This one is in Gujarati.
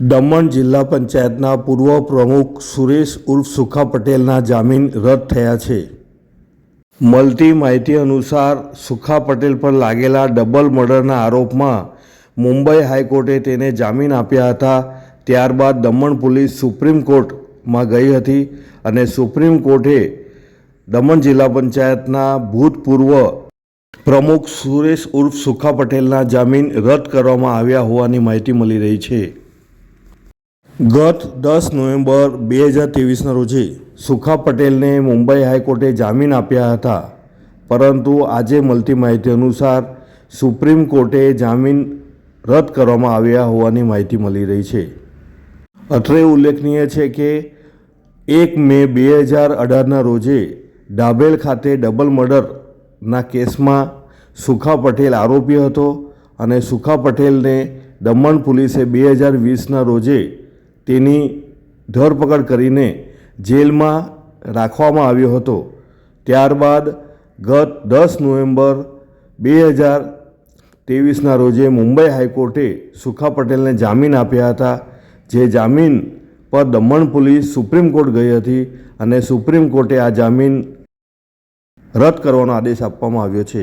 દમણ જિલ્લા પંચાયતના પૂર્વ પ્રમુખ સુરેશ ઉર્ફ સુખા પટેલના જામીન રદ થયા છે. મળતી માહિતી અનુસાર સુખા પટેલ પર લાગેલા ડબલ મર્ડરના આરોપમાં મુંબઈ હાઈકોર્ટે તેને જામીન આપ્યા હતા. ત્યારબાદ દમણ પોલીસ સુપ્રીમ કોર્ટમાં ગઈ હતી અને સુપ્રીમ કોર્ટે દમણ જિલ્લા પંચાયતના ભૂતપૂર્વ પ્રમુખ સુરેશ ઉર્ફ સુખા પટેલના જામીન રદ કરવામાં આવ્યા હોવાની માહિતી મળી રહી છે. ગત દસ નવેમ્બર બે હજાર ત્રેવીસના રોજે સુખા પટેલને મુંબઈ હાઈકોર્ટે જામીન આપ્યા હતા. પરંતુ આજે મળતી માહિતી અનુસાર સુપ્રીમ કોર્ટે જામીન રદ કરવામાં આવ્યા હોવાની માહિતી મળી રહી છે. અત્રે ઉલ્લેખનીય છે કે એક મે બે હજાર અઢારના રોજે ડાભેલ ખાતે ડબલ મર્ડરના કેસમાં સુખા પટેલ આરોપી હતો અને સુખા પટેલને દમણ પોલીસે બે હજાર વીસના રોજે તેની ધરપકડ કરીને જેલમાં રાખવામાં આવ્યો હતો. ત્યારબાદ ગત દસ નવેમ્બર બે હજાર ત્રેવીસના રોજે મુંબઈ હાઈકોર્ટે સુખા પટેલને જામીન આપ્યા હતા. જે જામીન પર દમણ પોલીસ સુપ્રીમ કોર્ટ ગઈ હતી અને સુપ્રીમ કોર્ટે આ જામીન રદ કરવાનો આદેશ આપવામાં આવ્યો છે.